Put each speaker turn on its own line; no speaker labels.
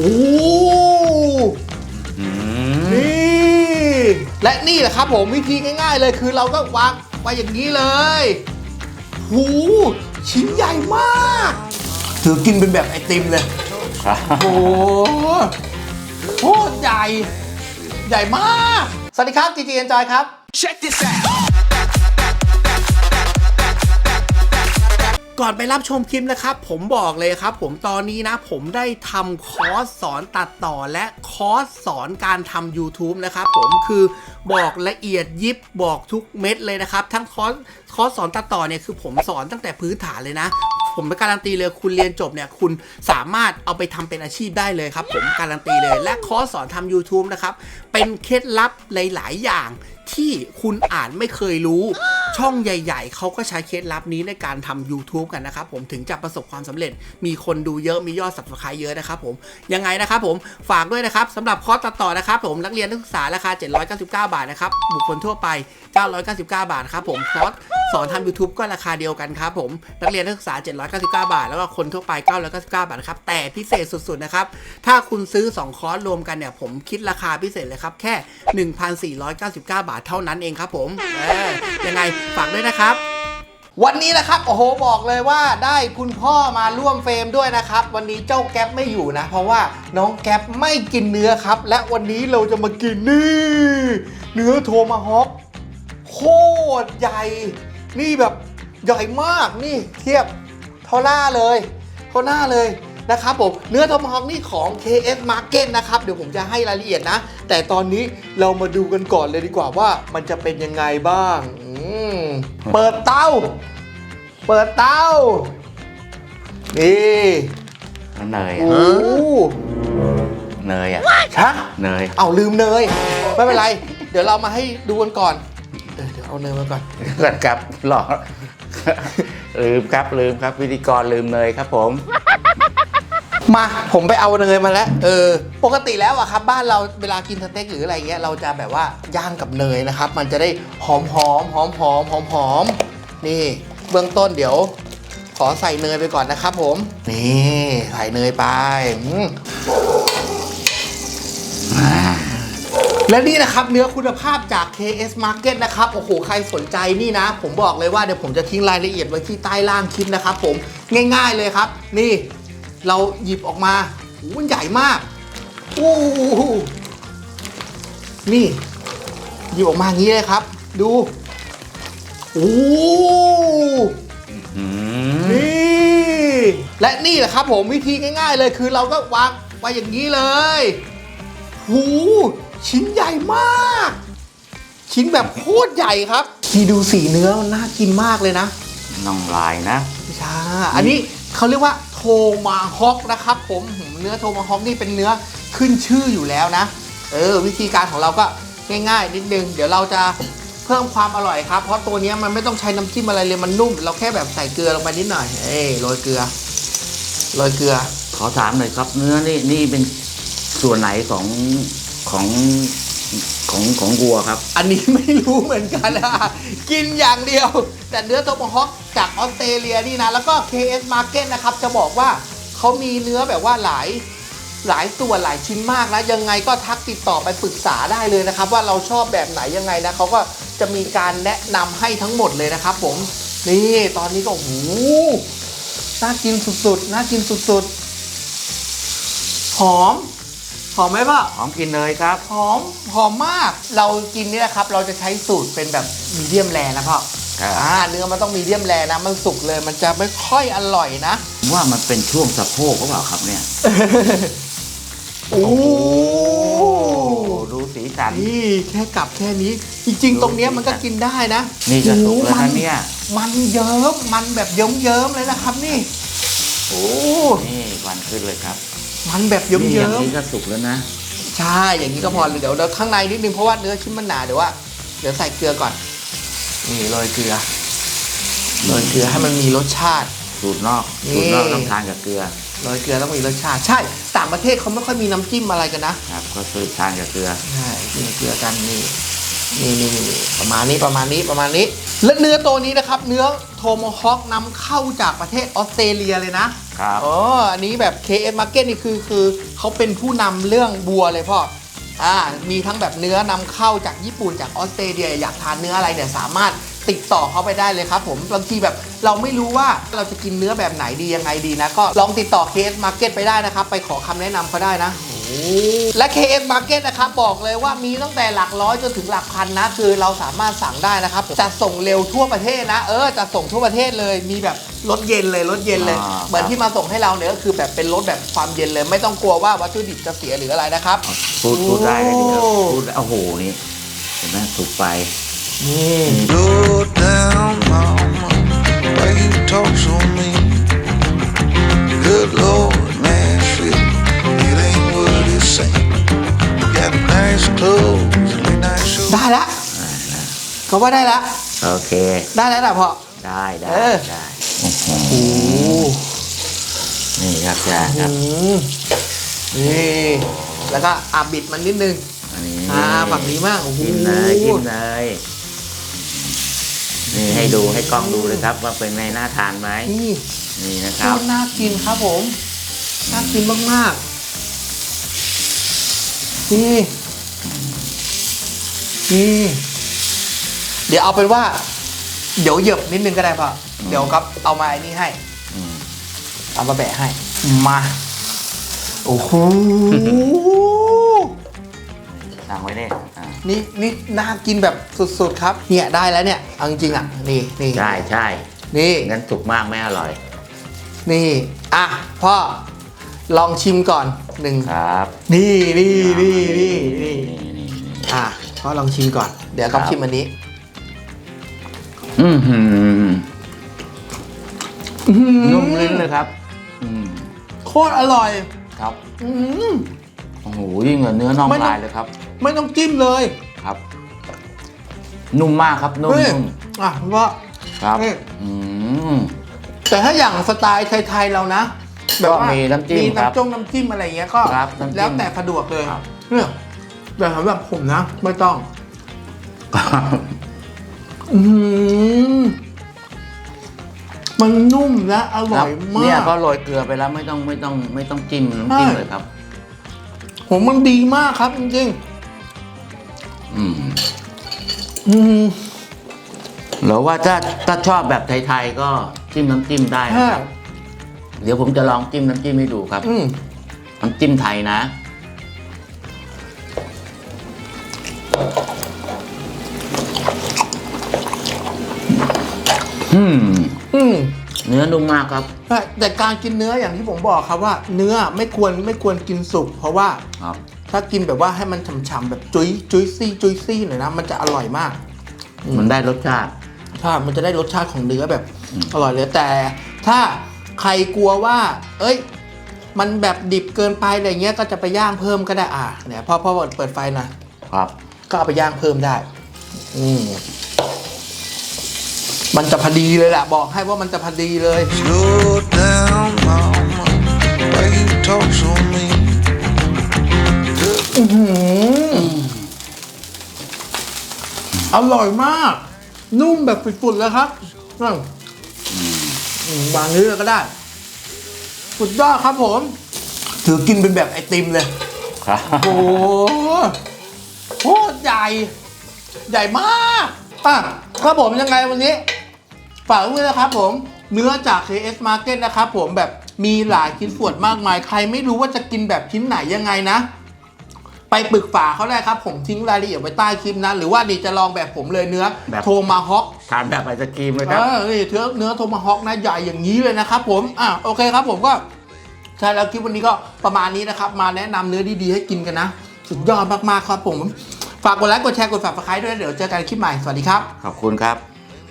โอ้นี่และนี่แหละครับผมวิธีง่าย ๆ เลยคือเราก็วางไว้อย่างนี้เลยหูชิ้นใหญ่มาก ถือกินเป็นแบบไอติมเลย
ครับ
โอ้โหโคตรใหญ่ ใหญ่มาก สวัสดีครับจีจีเอ็นจอยครับ
Check this out.
ก่อนไปรับชมคลิปนะครับ ผมบอกเลยครับ ผมตอนนี้นะ ผมได้ทำคอร์สสอนตัดต่อและคอร์สสอนการทำ YouTube นะครับผมคือบอกละเอียดยิบบอกทุกเม็ดเลยนะครับ ทั้งคอร์สคอร์สสอนตัดต่อเนี่ยคือผมสอนตั้งแต่พื้นฐานเลยนะ ผมไปการันตีเลยคุณเรียนจบเนี่ยคุณสามารถเอาไปทำเป็นอาชีพได้เลยครับ ผมการันตีเลย และคอร์สสอนทำ YouTube นะครับเป็นเคล็ดลับหลาย ๆ อย่าง ที่คุณอ่านไม่เคยรู้ ช่องใหญ่ ๆ เขาก็ใช้เคล็ดลับนี้ในการทำ YouTube กันนะครับผมถึงจะประสบความสำเร็จ มีคนดูเยอะมียอด subscribe เยอะนะครับผมยังไงนะครับผมฝากด้วยนะครับสำหรับคอร์สตัดต่อนะครับผมนักเรียนนักศึกษาราคา 799 บาทนะครับบุคคลทั่วไป 999 บาทครับผมคอร์สสอนทำ YouTube ก็ราคาเดียวกันครับผมนักเรียนนักศึกษา 799 บาท แล้วก็คนทั่วไป 999 บาทครับแต่พิเศษสุดๆนะครับถ้าคุณซื้อ 2 คอร์สรวมกันเนี่ยผมคิดราคาพิเศษเลยครับแค่ 1,499 บาทเท่านั้นเองครับผมยังไงฝากด้วยนะครับวันนี้นะครับโอ้โหบอกเลยว่าได้คุณพ่อมาร่วมเฟรมด้วยนะครับ วันนี้เจ้าแก๊ปไม่อยู่นะ เพราะว่าน้องแก๊ปไม่กินเนื้อครับ และวันนี้เราจะมากินนี่ เนื้อโทมาฮอคโคตรใหญ่ นี่แบบใหญ่มากนี่เทียบเท่าหน้าเลยเท่าหน้าเลย นะครับผมเนื้อโทมาฮอคนี่ของ KS Market นะครับเดี๋ยวผมจะให้รายละเอียดนะ แต่ตอนนี้เรามาดูกันก่อนเลยดีกว่าว่ามันจะเป็นยังไงบ้างอืมเปิดเตาเปิดเตานี่
เนย
โอ้
อะ
โห
เนยอะ
ชะ
เนย
เอาลืมเนย ไม่เป็นไร เดี๋ยวเรามาให้ดูกันก่อนเออเดี๋ยวเอาเนยมาก่อน
กัดกับหลอกลืมครับลืมครับพิธีกรลืมเนยครับผม
มาผมไปเอาเนยมาแล้วเออปกติแล้วอะครับ บ้านเราเวลากินสเต็กหรืออะไรเงี้ยเราจะแบบว่าย่างกับเนยนะครับ มันจะได้หอมหอมหอมหอมหอมหอมนี่ เบื้องต้นเดี๋ยว ขอใส่เนยไปก่อนนะครับ ผม นี่ใส่เนยไปและนี่นะครับเนื้อคุณภาพจาก KS Market นะครับโอ้โหใครสนใจนี่นะ ผมบอกเลยว่าเดี๋ยวผมจะทิ้งรายละเอียดไว้ที่ใต้ล่างคลิปนะครับผมง่าย ๆเลยครับ นี่ เราหยิบออกมาโอ้โหมันใหญ่มากโอ้โหนี่ หยิบออกมาอย่างนี้เลยครับ ดูโอ้โห
อืม
นี่และนี่แหละครับผมวิธีง่าย ๆ เลยคือเราก็วางไว้อย่างนี้เลยหูชิ้นใหญ่มาก ชิ้นแบบโคตรใหญ่ครับที่ดูสีเนื้อมันน่ากินมากเลยนะ
น้องลายนะ
ใช่อันนี้เขาเรียกว่า โทมาฮอกนะครับ ผมเนื้อโทมาฮอกนี่เป็นเนื้อขึ้นชื่ออยู่แล้วนะ เออ วิธีการของเราก็ง่ายๆ นิดนึง เดี๋ยวเราจะเพิ่มความอร่อยครับ เพราะตัวนี้มันไม่ต้องใช้น้ำจิ้มอะไรเลยมันนุ่ม เราแค่แบบใส่เกลือลงไปนิดหน่อย เอ้โรยเกลือโรยเกลือ
ขอถามหน่อยครับ เนื้อนี่นี่เป็นส่วนไหนของของ ของของวัวครับ
อันนี้ไม่รู้เหมือนกันนะกินอย่างเดียว แต่เนื้อโทมฮอกจากออสเตรเลียนี่นะ แล้วก็ KS Market นะครับ จะบอกว่าเขามีเนื้อแบบว่าหลายหลายส่วนหลายชิ้นมากนะ ยังไงก็ทักติดต่อไปปรึกษาได้เลยนะครับ ว่าเราชอบแบบไหนยังไงนะเขาก็จะมีการแนะนำให้ทั้งหมดเลยนะครับ ผมนี่ตอนนี้ก็โอ้โหน่ากินสุดๆน่ากินสุดๆหอม หอมไหมพ่อ
หอมกินเนยครับ
หอมหอมมาก เรากินเนี่ยนะครับ เราจะใช้สูตรเป็นแบบมีเดียมแรนะพ่อ
ครับ
อ่าเนื้อมันต้องมีเดียมแรนะ มันสุกเลย มันจะไม่ค่อยอร่อยนะ
ผมว่ามันเป็นช่วงสะโพกหรือเปล่าครับเนี่ย
โอ้
ดูสีสัน
นี่แค่กลับแค่นี้ จริง ๆ ตรงเนี้ยมันก็กินได้นะ
นี่จะสุกแล้ว
โอ้
นะเนี่ย
มันเยิ้มมันแบบเยิ้มๆเลยนะครับนี่ โอ้
นี่ควันขึ้นเลยครับ
มันแบบเยิ้
นี่อย่าง
ม
นี้ก็สุกแล้วนะ
ๆใช่อย่างนี้ก็พอเลยเดี๋ยวเดี๋ยวข้างในนิดนึงเพราะว่าเนื้อชิ้นมันหนาเดี๋ยวว่าเดี๋ยวใส่เกลือก่อนนี่โรยเกลือโรยเกลือให้มันมีรสชาติ
สูตรนอก
นี่
สูตรนอกต้องทานกับเกลือ
โรยเกลือต้องมีรสชาติใช่ต่างประเทศเขาไม่ค่อยมีน้ำจิ้มอะไรกันนะครับ
ก็คือทานกับเกลือ
ใช่กินเกลือกันนี่นี่นี่นี่ประมาณนี้ประมาณนี้ประมาณนี้ และเนื้อตัวนี้นะครับ เนื้อโทโมฮอคนำเข้าจากประเทศออสเตรเลียเลยนะ
ครับ
อ๋ออันนี้แบบ KS Market นี่คือคือเขาเป็นผู้นำเรื่องบัวเลยพ่ออ่ามีทั้งแบบเนื้อนำเข้าจากญี่ปุ่นจากออสเตรเลียอยากทานเนื้ออะไรเนี่ยสามารถติดต่อเขาไปได้เลยครับ ผมบางทีแบบเราไม่รู้ว่าเราจะกินเนื้อแบบไหนดียังไงดีนะ ก็ลองติดต่อ KS Market ไปได้นะครับ ไปขอคำแนะนำเขาได้นะ และ KS Market นะครับบอกเลยว่ามีตั้งแต่หลักร้อยจนถึงหลักพันนะ คือเราสามารถสั่งได้นะครับจะส่งเร็วทั่วประเทศนะ เออจะส่งทั่วประเทศเลยมีแบบรถเย็นเลยรถเย็นเลย
อ่า
เหมือนที่มาส่งให้เราเนี่ยก็คือแบบเป็นรถแบบความเย็นเลย ไม่ต้องกลัวว่าวัตถุดิบจะเสียหรืออะไรนะครับ
พูดพูดได้เลยดีครับ
โอ้
พูดได้โอ้โหนี่เห็นไหมถูกไป
นี่
Low down, mama, why you talk so mean?
เขาว่าได้ละ
โอเค
ได้แล้วนะพ่อ
ได้ได้
เออ
ได้โอ้โห
โอ้
นี่ครับจ้าครับ
นี่แล้วก็อาบิดมันนิดนึง
อันนี้
อ่าฝั่งนี้มากโอ้โห
กินเลยกินเลยนี่ให้ดูให้กล้องดูเลยครับ ว่าเป็นไงน่าทานไหม
นี่
นี่นะค
โครับตรน่ากินครับผมน่ากินมากๆนี่นี่ เดี๋ยวเอาเป็นว่า เดี๋ยวเหยียบนิดนึงก็ได้ป่ะเดี๋ยวครับเอามาไอ้นี่ให้
อืม
เอามาแบะให้ มา โอ้โห
สั่งไว้เนี่ยอ่า
นี่นี่น่ากินแบบสุดๆครับ เนี่ยได้แล้วเนี่ยเอาจริงๆอะ นี่นี่
ใช่ใช่
นี่
งั้นถูกมากไม่อร่อย
นี่ อะ พ่อ ลองชิมก่อนหนึ่ง
ครับ
นี่นี่นี่นี่นี่
นี่นี่
อะพ่อลองชิมก่อน เดี๋ยวก๊อฟ
ครับ
ชิมอันนี้
อือหือ
อื้อหือ
นุ่มลิ้นเลยครับ อืม
โคตรอร่อย
ครับ
อื้อหือ
โอ้โหยิ่งกว่าเนื้อน่อง
ไม่ต้อง
ลายเลยครับ
ไม่ต้องจิ้มเลย
ครับ นุ่มมากครับ นุ่ม
เฮ้ย
นุ่ม
อะพ่อ
ครับ
นี่
อืม
แต่ถ้าอย่างสไตล์ไทยๆเรานะแบบว่า
มีน้ำจิ้ม
มี
ครับ
น้ำจงน้ำจิ้มอะไรเงี้ยก็
ครับน้ำจิ้ม
แล้วแต่สะดวกเลย
ครับ
เนี่ยแต่สำหรับผมนะ ไม่ต้อง อืมมันนุ่มและอร่อยมา
เนี่ย
ก
ก็โรยเกลือไปแล้วไม่ต้องไม่ต้องไม่ต้องจิ้มน้ำจิ้ม
ใช่
เลยครับ
ผมมันดีมากครับจริง
อืม
ๆอืม
หรือว่าถ้าถ้าชอบแบบไทยๆก็จิ้มน้ำจิ้มได้นะ
ใช่
ครับ เดี๋ยวผมจะลองจิ้มน้ำจิ้มให้ดูครับ
อืม
น้ำจิ้มไทยนะ อืม
อืม
เนื้อนุ่มมากครับ
ใช่แต่การกินเนื้ออย่างที่ผมบอกครับว่า เนื้อไม่ควรไม่ควรกินสุกเพราะว่า
ครับ
ถ้ากินแบบว่าให้มันฉ่ำๆแบบจุ้ยจุ้ยซี่จุ้ยซี่หน่อยนะมันจะอร่อยมาก
มันได้รสชาติ
ถ้ามันจะได้รสชาติของเนื้อแบบ
อืม
อร่อยเลยแต่ ถ้าใครกลัวว่า เอ้ย มันแบบดิบเกินไปอะไรเงี้ยก็จะไปย่างเพิ่มก็ได้อะเนี่ยพ่อพ่อเปิดไฟหน่อย
ครับ
ก็เอาไปย่างเพิ่มได้ อืม มันจะพอดีเลยแหละบอกให้ว่ามันจะพอดีเลย
Slow down, mama, why you talk so mean? Good
อื้อหืออร่อยมาก นุ่มแบบฝุดๆเลยครับนั่นอืมวางเนื้อก็ได้ สุดยอดครับผม ถือกินเป็นแบบไอติมเลย
ครับ
โอ้โหโคตรใหญ่ ใหญ่มาก อะครับผมยังไงวันนี้ ฝากไว้ด้วยนะครับผมเนื้อจาก KS Market นะครับผมแบบมีหลายชิ้นส่วนมากมาย ใครไม่รู้ว่าจะกินแบบชิ้นไหนยังไงนะ ไปปรึกษาเขาได้ครับ ผมทิ้งรายละเอียดไว้ใต้คลิปนะ หรือว่านี่จะลองแบบผมเลยเนื้อ
แบบ
โทมาฮอก
ทานแบบไอศกรีมเลย
เอ
ครับ
อนี่เนื้อเนื้อโทมาฮอกนะใหญ่อย่างนี้เลยนะครับผมอะโอเคครับผมก็ใช่แล้วคลิปวันนี้ก็ประมาณนี้นะครับ มาแนะนำเนื้อดีๆให้กินกันนะ สุดยอดมากๆครับผม ฝากกดไลค์กดแชร์กด subscribe ด้วยเดี๋ยวเจอกันคลิปใหม่สวัสดีครับ
ขอบคุณครับ